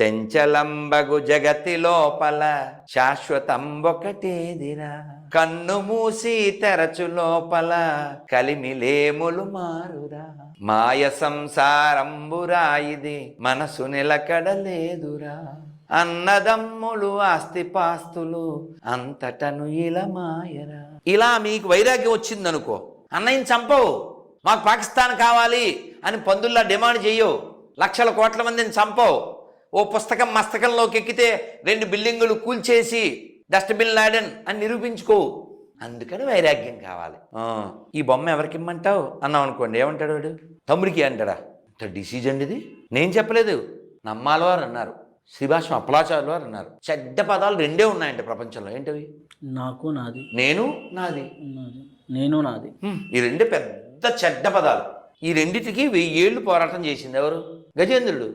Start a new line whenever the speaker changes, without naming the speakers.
చెంచలంబగు జగతి లోపల శాశ్వతంబొకటేదిరా. కన్ను మూసి తెరచు లోపల కలిమిలేములు మారురా. మాయ సంసారంబురా ఇది మనసు నిలకడలేదురా. అన్నదమ్ములు ఆస్తిపాస్తులు అంతటను ఇలా మాయరా. ఇలా మీకు వైరాగ్యం వచ్చిందనుకో అన్నయ్యని చంపవు. మాకు పాకిస్తాన్ కావాలి అని పందుల్లా డిమాండ్ చెయ్యవు. లక్షల కోట్ల మందిని చంపవు. ఓ పుస్తకం మస్తకంలోకి ఎక్కితే రెండు బిల్డింగులు కూల్చేసి డస్ట్బిన్ లాడెన్ అని నిరూపించుకో అందుకని వైరాగ్యం కావాలి. ఆ, ఈ బొమ్మ ఎవరికి ఇమ్మంటావు? అన్నాం అనుకోండి. ఏమంటాడు వాడు? తమ్ముడికి అంటాడా? ఇంత డిసీజ్ అండి ఇది? నేను చెప్పలేదు. నమ్మాలవారు అన్నారు. శ్రీభాషం అప్పలాచార్యులు వారు అన్నారు. చెడ్డ పదాలు రెండే ఉన్నాయంట ప్రపంచంలో. ఏంటవి?
నాకు నాది.
నేను? నాది.
నాది. నేను నాది.
ఈ రెండు పెద్ద చెడ్డ పదాలు. ఈ రెండిటికి వెయ్యి ఏళ్ళు పోరాటం చేసింది ఎవరు? గజేంద్రుడు